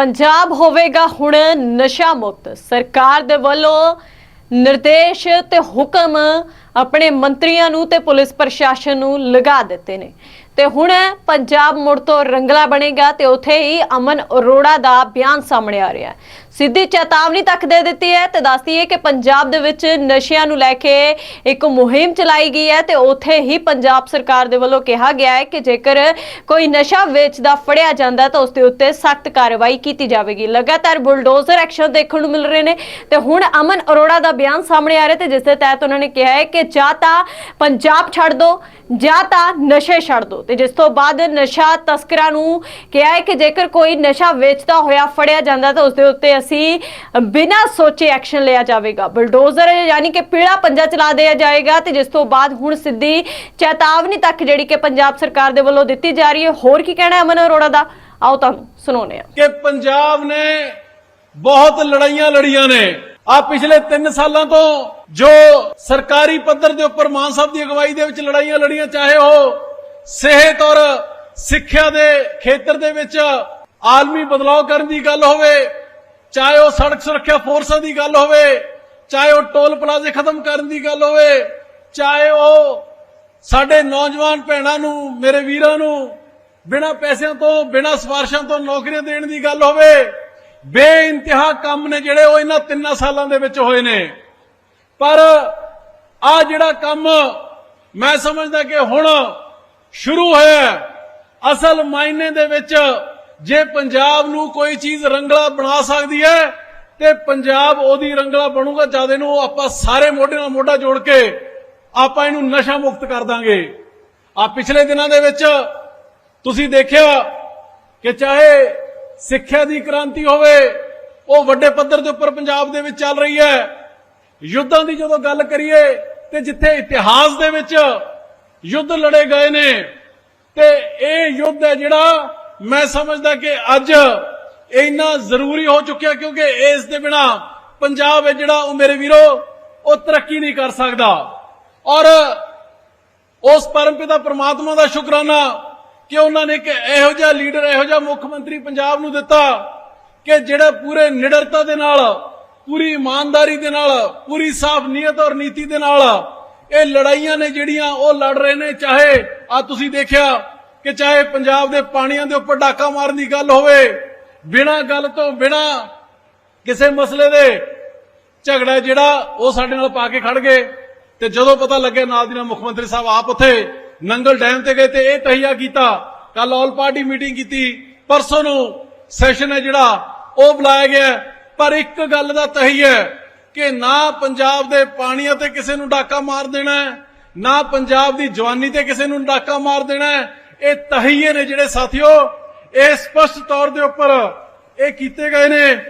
ਪੰਜਾਬ ਹੋਵੇਗਾ ਹੁਣ ਨਸ਼ਾ ਮੁਕਤ। ਸਰਕਾਰ ਦੇ ਵੱਲੋਂ ਨਿਰਦੇਸ਼ ਤੇ ਹੁਕਮ ਆਪਣੇ ਮੰਤਰੀਆਂ ਨੂੰ ਤੇ ਪੁਲਿਸ ਪ੍ਰਸ਼ਾਸਨ ਨੂੰ ਲਗਾ ਦਿੱਤੇ ਨੇ। ਤੇ ਹੁਣ ਪੰਜਾਬ ਮੁੜ ਤੋਂ ਰੰਗਲਾ ਬਣੇਗਾ ਤੇ ਉਥੇ ਹੀ ਅਮਨ ਅਰੋੜਾ ਦਾ ਬਿਆਨ ਸਾਹਮਣੇ ਆ ਰਿਹਾ ਸਿੱਧੀ ਚੇਤਾਵਨੀ ਤੱਕ ਦੇ ਦਿੱਤੀ ਹੈ ਤੇ ਦੱਸਦੀ ਹੈ ਕਿ ਪੰਜਾਬ ਦੇ ਵਿੱਚ ਨਸ਼ਿਆਂ ਨੂੰ ਲੈ ਕੇ ਇੱਕ ਮੁਹਿੰਮ ਚਲਾਈ ਗਈ ਹੈ ਤੇ ਉੱਥੇ ਹੀ ਪੰਜਾਬ ਸਰਕਾਰ ਦੇ ਵੱਲੋਂ ਕਿਹਾ ਗਿਆ ਹੈ ਕਿ ਜੇਕਰ ਕੋਈ ਨਸ਼ਾ ਵੇਚਦਾ ਫੜਿਆ ਜਾਂਦਾ ਤਾਂ ਉਸ ਦੇ ਉੱਤੇ ਸਖਤ ਕਾਰਵਾਈ ਕੀਤੀ ਜਾਵੇਗੀ। ਲਗਾਤਾਰ ਬੁਲਡੋਜ਼ਰ ਐਕਸ਼ਨ ਦੇਖਣ ਨੂੰ ਮਿਲ ਰਹੇ ਨੇ ਤੇ ਹੁਣ ਅਮਨ ਅਰੋੜਾ ਦਾ ਬਿਆਨ ਸਾਹਮਣੇ ਆ ਰਿਹਾ ਤੇ ਜਿਸ ਦੇ ਤਹਿਤ ਉਹਨਾਂ ਨੇ ਕਿਹਾ ਹੈ ਕਿ ਜਾਂ ਤਾਂ ਪੰਜਾਬ ਛੱਡ ਦਿਓ ਜਾਂ ਤਾਂ ਨਸ਼ੇ ਛੱਡ ਦਿਓ ਤੇ ਜਿਸ ਤੋਂ ਬਾਅਦ ਨਸ਼ਾ ਤਸਕਰਾਂ ਨੂੰ ਕਿਹਾ ਹੈ ਕਿ ਜੇਕਰ ਕੋਈ ਨਸ਼ਾ ਵੇਚਦਾ ਹੋਇਆ, ਫੜਿਆ ਜਾਂਦਾ ਤਾਂ ਉਸ ਦੇ ਉੱਤੇ ਅਸੀਂ ਬਿਨਾਂ ਸੋਚੇ ਐਕਸ਼ਨ ਲਿਆ ਜਾਵੇਗਾ। ਬੁਲਡੋਜ਼ਰ ਯਾਨੀ ਕਿ ਪੀੜਾ ਪੰਜਾ ਚਲਾ ਦਿਆ ਜਾਏਗਾ ਤੇ ਜਿਸ ਤੋਂ ਬਾਅਦ ਹੁਣ ਸਿੱਧੀ ਚੇਤਾਵਨੀ ਤੱਕ ਜਿਹੜੀ ਕਿ ਪੰਜਾਬ ਸਰਕਾਰ ਦੇ ਵੱਲੋਂ ਦਿੱਤੀ ਜਾ ਰਹੀ ਹੈ। ਹੋਰ ਕੀ ਕਹਿਣਾ ਅਮਨ ਅਰੋੜਾ ਦਾ? ਆਓ ਤੁਹਾਨੂੰ ਸੁਣਾਉਂਦੇ ਹਾਂ। ਕਿ ਪੰਜਾਬ ਨੇ ਬਹੁਤ ਲੜਾਈਆਂ ਲੜੀਆਂ ਨੇ। ਆ ਪਿਛਲੇ 3 ਸਾਲਾਂ ਤੋਂ ਜੋ ਸਰਕਾਰੀ ਪੱਧਰ ਦੇ ਉੱਪਰ ਮਾਨ ਸਾਹਿਬ ਦੀ ਅਗਵਾਈ ਦੇ ਵਿੱਚ ਲੜਾਈਆਂ ਲੜੀਆਂ, ਚਾਹੇ ਉਹ ਸਿਹਤ ਔਰ ਸਿੱਖਿਆ ਦੇ ਖੇਤਰ ਦੇ ਵਿੱਚ ਆਲਮੀ ਬਦਲਾਅ ਕਰਨ ਦੀ ਗੱਲ ਹੋਵੇ ਚਾਹੇ ਉਹ ਸੜਕ ਸੁਰੱਖਿਆ ਫੋਰਸਾਂ ਦੀ ਗੱਲ ਹੋਵੇ, ਚਾਹੇ ਉਹ ਟੋਲ ਪਲਾਜ਼ੇ ਖਤਮ ਕਰਨ ਦੀ ਗੱਲ ਹੋਵੇ, ਚਾਹੇ ਉਹ ਸਾਡੇ ਨੌਜਵਾਨ ਭੈਣਾਂ ਨੂੰ, ਮੇਰੇ ਵੀਰਾਂ ਨੂੰ ਬਿਨਾਂ ਪੈਸਿਆਂ ਤੋਂ, ਬਿਨਾਂ ਸਿਫਾਰਸ਼ਾਂ ਤੋਂ ਨੌਕਰੀਆਂ ਦੇਣ ਦੀ ਗੱਲ ਹੋਵੇ, ਬੇਇੰਤਹਾ ਕੰਮ ਨੇ ਜਿਹੜੇ ਉਹ ਇਹਨਾਂ ਤਿੰਨਾਂ ਸਾਲਾਂ ਦੇ ਵਿੱਚ ਹੋਏ ਨੇ। ਪਰ ਆ ਜਿਹੜਾ ਕੰਮ ਮੈਂ ਸਮਝਦਾ ਕਿ ਹੁਣ ਸ਼ੁਰੂ ਹੋਇਆ, ਅਸਲ ਮਾਇਨੇ ਦੇ ਵਿੱਚ ਜੇ ਪੰਜਾਬ ਨੂੰ ਕੋਈ ਚੀਜ਼ ਰੰਗਲਾ ਬਣਾ ਸਕਦੀ ਹੈ, ਤੇ ਪੰਜਾਬ ਉਹਦੀ ਰੰਗਲਾ ਬਣੂਗਾ, ਜਦ ਇਹਨੂੰ ਆਪਾਂ ਸਾਰੇ ਮੋਢੇ ਨਾਲ ਮੋਢਾ ਜੋੜ ਕੇ ਆਪਾਂ ਇਹਨੂੰ ਨਸ਼ਾ ਮੁਕਤ ਕਰ ਦਾਂਗੇ। ਆ ਪਿਛਲੇ ਦਿਨਾਂ ਦੇ ਵਿੱਚ ਤੁਸੀਂ ਦੇਖਿਆ ਕਿ ਚਾਹੇ ਸਿੱਖਿਆ ਦੀ ਕ੍ਰਾਂਤੀ ਹੋਵੇ, ਉਹ ਵੱਡੇ ਪੱਧਰ ਦੇ ਉੱਪਰ ਪੰਜਾਬ ਦੇ ਵਿੱਚ ਚੱਲ ਰਹੀ ਹੈ। ਯੁੱਧਾਂ ਦੀ ਜਦੋਂ ਗੱਲ ਕਰੀਏ, ਤੇ ਜਿੱਥੇ ਇਤਿਹਾਸ ਦੇ ਵਿੱਚ ਯੁੱਧ ਲੜੇ ਗਏ ਨੇ, ਤੇ ਇਹ ਯੁੱਧ ਹੈ ਜਿਹੜਾ ਮੈਂ ਸਮਝਦਾ ਕਿ ਅੱਜ ਇੰਨਾ ਜ਼ਰੂਰੀ ਹੋ ਚੁੱਕਿਆ ਕਿਉਂਕਿ ਇਸ ਦੇ ਬਿਨਾ ਪੰਜਾਬ ਹੈ ਜਿਹੜਾ ਉਹ ਮੇਰੇ ਵੀਰੋ, ਉਹ ਤਰੱਕੀ ਨਹੀਂ ਕਰ ਸਕਦਾ। ਔਰ ਉਸ ਪਰਮਪਿਤਾ ਪ੍ਰਮਾਤਮਾ ਦਾ ਸ਼ੁਕਰਾਨਾ ਕਿ ਉਹਨਾਂ ਨੇ ਇੱਕ ਇਹੋ ਜਿਹਾ ਲੀਡਰ, ਇਹੋ ਜਿਹਾ ਮੁੱਖ ਮੰਤਰੀ ਪੰਜਾਬ ਨੂੰ ਦਿੱਤਾ ਕਿ ਜਿਹੜਾ ਪੂਰੇ ਨਿਡਰਤਾ ਦੇ ਨਾਲ, ਪੂਰੀ ਇਮਾਨਦਾਰੀ ਦੇ ਨਾਲ, ਪੂਰੀ ਸਾਫ਼ ਨੀਅਤ ਔਰ ਨੀਤੀ ਦੇ ਨਾਲ ਇਹ ਲੜਾਈਆਂ ਨੇ ਜਿਹੜੀਆਂ ਉਹ ਲੜ ਰਹੇ ਨੇ, ਚਾਹੇ ਆ ਤੁਸੀਂ ਦੇਖਿਆ ਕਿ ਚਾਹੇ ਪੰਜਾਬ ਦੇ ਪਾਣੀਆਂ ਦੇ ਉੱਪਰ ਡਾਕਾ ਮਾਰਨ ਦੀ ਗੱਲ ਹੋਵੇ, ਬਿਨਾਂ ਗੱਲ ਤੋਂ ਬਿਨਾਂ ਕਿਸੇ ਮਸਲੇ ਦੇ ਝਗੜਾ ਜਿਹੜਾ ਉਹ ਸਾਡੇ ਨਾਲ ਪਾ ਕੇ ਖੜ ਗਏ। ਤੇ ਜਦੋਂ ਪਤਾ ਲੱਗਿਆ ਨਾਲ ਦੀ ਨਾਲ ਮੁੱਖ ਮੰਤਰੀ ਸਾਹਿਬ ਆਪ ਉੱਥੇ ਨੰਗਲ ਡੈਮ ਤੇ ਗਏ ਤੇ ਇਹ ਤਹੀਆ ਕੀਤਾ। ਕੱਲ ਆਲ ਪਾਰਟੀ ਮੀਟਿੰਗ ਕੀਤੀ। ਪਰਸੋਂ ਨੂੰ ਸੈਸ਼ਨ ਹੈ ਜਿਹੜਾ, ਉਹ ਬੁਲਾਇਆ ਗਿਆ। ਪਰ ਇੱਕ ਗੱਲ ਦਾ ਤਹੀ ਹੈ ਕਿ ਨਾ ਪੰਜਾਬ ਦੇ ਪਾਣੀਆਂ ਤੇ ਕਿਸੇ ਨੂੰ ਡਾਕਾ ਮਾਰ ਦੇਣਾ ਨਾ ਪੰਜਾਬ ਦੀ ਜਵਾਨੀ ਤੇ ਕਿਸੇ ਨੂੰ ਡਾਕਾ ਮਾਰ ਦੇਣਾ ਇਹ ਤਹੀਏ ਨੇ ਜਿਹੜੇ ਸਾਥੀਓ ਇਹ ਸਪਸ਼ਟ ਤੌਰ ਦੇ ਉੱਪਰ ਇਹ ਕੀਤੇ ਗਏ ਨੇ।